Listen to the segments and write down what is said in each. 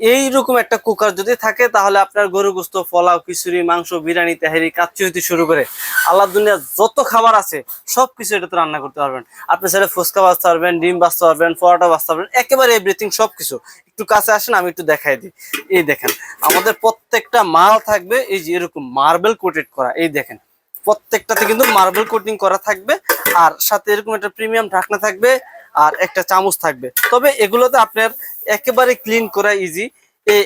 এইরকম একটা কুকার যদি থাকে, তাহলে আপনার গরু গোস্ত, পোলাও, খিচুড়ি, মাংস, বিরিয়ানি, তেহারি, কাচ্চি হইতে শুরু করে আল্লাহ দুনিয়া যত খাবার আছে সব কিছু এটাতে রান্না করতে পারবেন। আপনি চাইলে ফুচকা বাঁচতে পারবেন, ডিম বাঁচতে পারবেন, পরোটা বাঁচতে পারবেন, একেবারে এভরিথিং সব কিছু একটু কাছে আসেন, আমি একটু দেখাই দিই। এই দেখেন, আমাদের প্রত্যেকটা মাল থাকবে, এই যে এরকম মার্বেল কোটেড করা, এই দেখেন। প্রত্যেকটাতে কিন্তু মার্বেল কোটিং করা থাকবে, আর সাথে এরকম একটা প্রিমিয়াম ঢাকনা থাকবে আর একটা চামচ থাকবে। তবে এগুলোতে আপনার একেবারে ক্লিন করা ইজি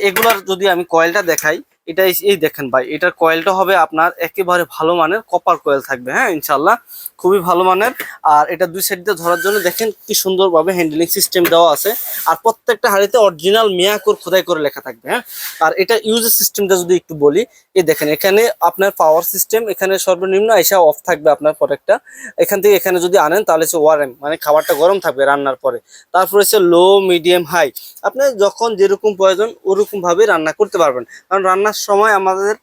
এগুলার যদি আমি কয়েলটা দেখাই এটা এই- দেখেন ভাই, এটার কয়েলটা হবে আপনার একেবারে ভালো মানের কপার কয়েল থাকবে হ্যাঁ ইনশাল্লাহ খুবই ভালো মানের। আর এটা দুই সাইড দিয়ে ধরার জন্য দেখেন কি সুন্দরভাবে হ্যান্ডেলিং সিস্টেম দেওয়া আছে। আর প্রত্যেকটা হাড়িতে অরিজিনাল মিয়াকুর খোদাই করে লেখা থাকবে হ্যাঁ। আর এটা ইউজের সিস্টেমটা যদি একটু বলি, এই দেখেন, এখানে আপনার পাওয়ার সিস্টেম এখানে সর্বনিম্ন এসে অফ থাকবে আপনার প্রোডাক্টটা এখান থেকে এখানে যদি আনেন, তাহলে হচ্ছে ওয়ারেম মানে খাবারটা গরম থাকবে রান্নার পরে। তারপর হচ্ছে লো মিডিয়াম হাই আপনি যখন যেরকম প্রয়োজন ওরকমভাবে রান্না করতে পারবেন। কারণ রান্নার সময় আমাদের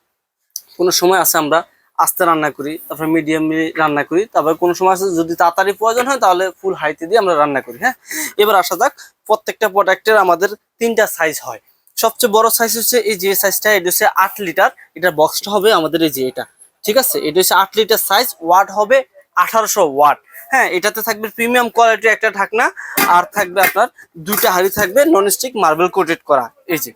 কোনো সময় আছে আমরা আস্তে রান্না করি, তারপর মিডিয়াম রান্না করি, তারপর কোনো সময় আছে যদি তাড়াতাড়ি প্রয়োজন হয় তাহলে ফুল হাইতে দিয়ে আমরা রান্না করি হ্যাঁ? এবার আসা যাক, প্রত্যেকটা প্রোডাক্টের আমাদের তিনটা সাইজ হয়। সবচেয়ে বড় সাইজ হচ্ছে এই যে সাইজটা এটা হচ্ছে আট লিটার এটার বক্সটা হবে আমাদের এই যে এটা, ঠিক আছে? এটা হচ্ছে আট লিটার সাইজ ওয়াট হবে আঠারোশো ওয়াট হ্যাঁ? এটাতে থাকবে প্রিমিয়াম কোয়ালিটির একটা ঢাকনা, আর থাকবে আপনার দুইটা হাড়ি থাকবে ননস্টিক মার্বেল কোটেড করা, এই যে।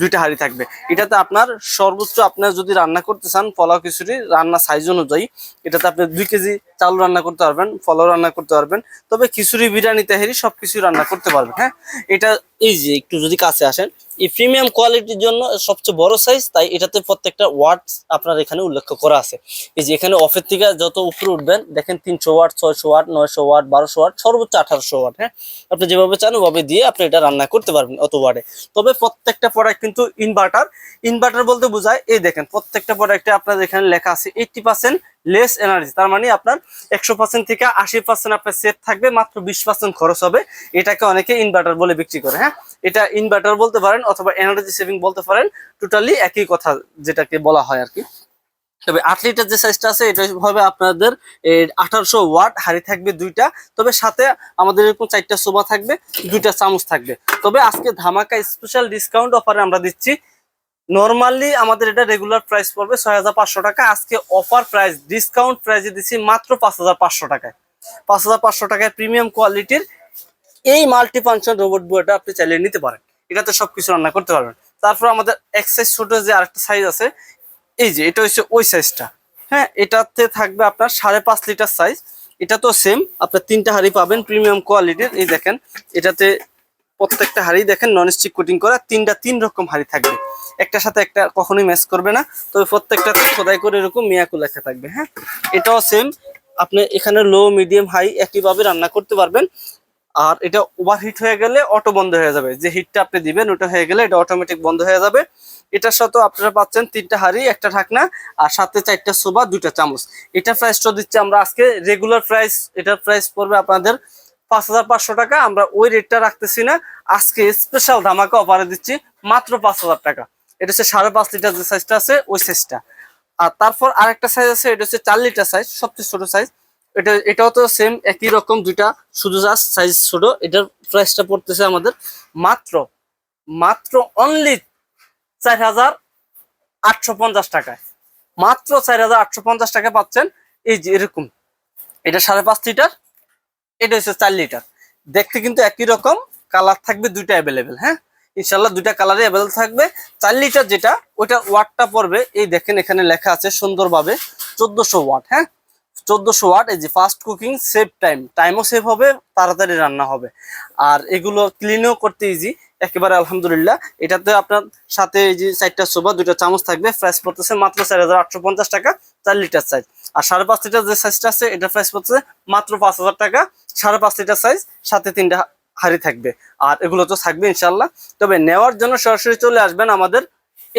দুইটা হাড়ি থাকবে। এটাতে আপনার সর্বোচ্চ আপনার যদি রান্না করতে চান পোলাও খিচুড়ি, রান্না সাইজ অনুযায়ী, এটাতে আপনি দুই কেজি চাল রান্না করতে পারবেন পোলাও রান্না করতে পারবেন, তবে খিচুড়ি, বিরিয়ানি, তেহারি সবকিছু রান্না করতে পারবেন হ্যাঁ? এটা এই যে একটু যদি কাছে আসেন, এই প্রিমিয়াম কোয়ালিটির জন্য সবচেয়ে বড় সাইজ তাই এটাতে প্রত্যেকটা ওয়াট আপনার এখানে উল্লেখ করা আছে। এই যে এখানে অফের থেকে যত উপরে উঠবেন, দেখেন তিনশো ওয়াট ছয়শো ওয়াট নয়শো ওয়াট বারোশো ওয়াট সর্বোচ্চ আঠারোশো ওয়াট হ্যাঁ? আপনি যেভাবে চান, ওভাবে দিয়ে আপনি এটা রান্না করতে পারবেন অত ওয়াটে তবে প্রত্যেকটা প্রোডাক্ট কিন্তু ইনভার্টার ইনভার্টার বলতে বোঝায়, এই দেখেন, প্রত্যেকটা প্রোডাক্টে আপনার এখানে লেখা আছে এইটটি পার্সেন্ট লেস এনার্জি তার মানে আপনার একশো পার্সেন্ট থেকে আশি পার্সেন্ট আপনার সেট থাকবে, মাত্র বিশ পার্সেন্ট খরচ হবে। এটাকে অনেকে ইনভার্টার বলে বিক্রি করে হ্যাঁ? এটা ইনভার্টার বলতে পারেন অথবা এনার্জি সেভিং বলতে পারেন টোটালি একই কথা যেটাকে বলা হয় আর কি। তবে আট লিটার যে সাইজটা আছে, এটা হবে আপনাদের আঠারোশো ওয়াট, হাড়ি থাকবে দুইটা। তবে সাথে আমাদের এরকম চারটা সোফা থাকবে, দুইটা চামচ থাকবে। তবে আজকে ধামাকা স্পেশাল ডিসকাউন্ট অফারে আমরা দিচ্ছি নর্মালি আমাদের এটা রেগুলার প্রাইস পড়বে ছয় হাজার পাঁচশো টাকা। আজকে অফার প্রাইস ডিসকাউন্ট প্রাইসে দিচ্ছি মাত্র পাঁচ হাজার পাঁচশো টাকায়। পাঁচ হাজার পাঁচশো টাকায় প্রিমিয়াম কোয়ালিটির এই মাল্টি ফাংশন রোবট বইটা আপনি চালিয়ে নিতে পারেন। এটাতে সবকিছু রান্না করতে পারবেন। তারপর আমাদের এক সাইজ ছোট যে আরেকটা সাইজ আছে, এই যে এটা হচ্ছে ওই সাইজটা হ্যাঁ এটাতে থাকবে আপনার সাড়ে পাঁচ লিটার সাইজ এটা তো সেম আপনার তিনটা হাড়ি পাবেন প্রিমিয়াম কোয়ালিটির এই দেখেন, এটাতে প্রত্যেকটা হাড়ি দেখেন নন স্টিক কোটিং করা, তিনটা তিন রকম হাড়ি থাকবে। একটার সাথে একটা কখনোই ম্যাচ করবে না, তবে প্রত্যেকটাতে খোদাই করে এরকম মিয়াকুল লেখা থাকবে হ্যাঁ? এটাও সেম আপনি এখানে লো মিডিয়াম হাই একইভাবে রান্না করতে পারবেন। আর এটা ওভারহিট হয়ে গেলে অটো বন্ধ হয়ে যাবে। যে হিটটা আপনি দিবেন, ওটা হয়ে গেলে এটা অটোমেটিক বন্ধ হয়ে যাবে। এটার সাথেও আপনারা পাচ্ছেন তিনটা হাড়ি, একটা ঢাকনা, আর সাথে চারটা সোবা দুইটা চামচ। এটা প্রাইসটা দিচ্ছে আমরা আজকে রেগুলার প্রাইস এটার প্রাইস পড়বে আপনাদের পাঁচ হাজার পাঁচশো টাকা, আমরা ওই রেটটা রাখতেছি না। আজকে স্পেশাল ধামাকা অফারে দিচ্ছি মাত্র পাঁচ হাজার টাকা। এটা হচ্ছে সাড়ে পাঁচ লিটার যে সাইজটা আছে, ওই সাইজটা আর তারপর আরেকটা সাইজ আছে, এটা হচ্ছে চার লিটার সাইজ সবচেয়ে ছোট সাইজ এটা, এটাও তো সেম একই রকম দুইটা, শুধু জাস্ট সাইজ ছোট। এটার প্রাইসটা পড়তেছে আমাদের মাত্র মাত্র অনলি চার হাজার আটশো পঞ্চাশ টাকায়। মাত্র চার হাজার আটশো পঞ্চাশ টাকা পাচ্ছেন, এই যে এরকম। এটা সাড়ে পাঁচ লিটার এটা হচ্ছে চার লিটার দেখতে কিন্তু একই রকম কালার থাকবে দুইটা অ্যাভেলেবেল হ্যাঁ? ইনশাল্লাহ দুইটা কালারে অ্যাভেলেবেল থাকবে। চার লিটার যেটা ওইটার ওয়াটটা পড়বে, এই দেখেন এখানে লেখা আছে সুন্দরভাবে চোদ্দশো ওয়াট হ্যাঁ? চোদ্দশো ওয়াট এই যে ফাস্ট কুকিং সেভ টাইম টাইমও সেভ হবে, তাড়াতাড়ি রান্না হবে। আর এগুলো ক্লিনও করতে ইজি একেবারে আলহামদুলিল্লাহ। এটাতে আপনার সাথে এই যে চারটা সোবা দুইটা চামচ থাকবে। প্রাইস পড়তেছে মাত্র চার হাজার আটশো পঞ্চাশ টাকা, চার লিটার সাইজ আর সাড়ে পাঁচ লিটার যে সাইজটা আছে এটার প্রাইস পড়ছে মাত্র পাঁচ হাজার টাকা। সাড়ে পাঁচ লিটার সাইজ সাথে তিনটা হাড়ি থাকবে। আর এগুলো তো থাকবে ইনশাল্লাহ তবে নেওয়ার জন্য সরাসরি চলে আসবেন আমাদের,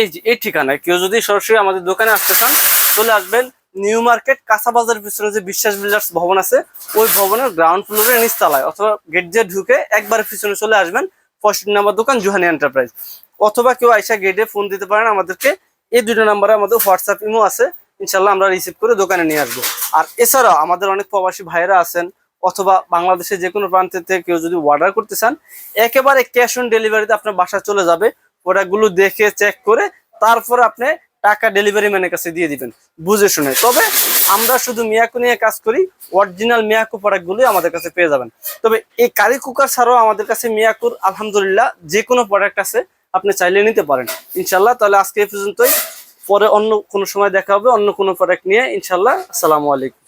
এই যে এই ঠিকানায়। কেউ যদি সরাসরি আমাদের দোকানে আসতে চান, চলে আসবেন নিউ মার্কেট কাঁচা বাজারের পিছনে যে বিশ্বাস বিল্ডার্স ভবন আছে, ওই ভবনের গ্রাউন্ড ফ্লোরে নিচতলায়, অথবা গেট দিয়ে ঢুকে একবার পিছনে চলে আসবেন পঁয়ষট্টি নাম্বার দোকান, জুহানি এন্টারপ্রাইজ অথবা কেউ আইসা গেটে ফোন দিতে পারেন আমাদেরকে। এই দুটো নাম্বারে আমাদের হোয়াটসঅ্যাপ ইমো আছে। ইনশাল্লাহ আমরা রিসিভ করে দোকানে নিয়ে আসব। আর এছাড়াও আমাদের অনেক প্রবাসী ভাইরা আছেন অথবা বাংলাদেশের যে কোনো প্রান্ত থেকে কেউ যদি অর্ডার করতে চান, একেবারে ক্যাশ অন ডেলিভারিতে আপনার বাসা চলে যাবে। প্রোডাক্টগুলো দেখে চেক করে তারপর আপনি টাকা ডেলিভারি ম্যানের কাছে দিয়ে দিবেন। বুঝে শুনে। তবে আমরা শুধু মিয়াকু নিয়ে কাজ করি অরিজিনাল মিয়াকু প্রোডাক্টগুলোই আমাদের কাছে পেয়ে যাবেন। তবে এই কারি কুকার ছাড়াও আমাদের কাছে মিয়াকুর আলহামদুলিল্লাহ যে কোনো প্রোডাক্ট আছে, আপনি চাইলে নিতে পারেন। ইনশাল্লাহ তাহলে আজকে এই পর্যন্তই। পরে অন্য কোনো সময় দেখা হবে অন্য কোনো প্রোডাক্ট নিয়ে ইনশাল্লাহ আসসালামু আলাইকুম।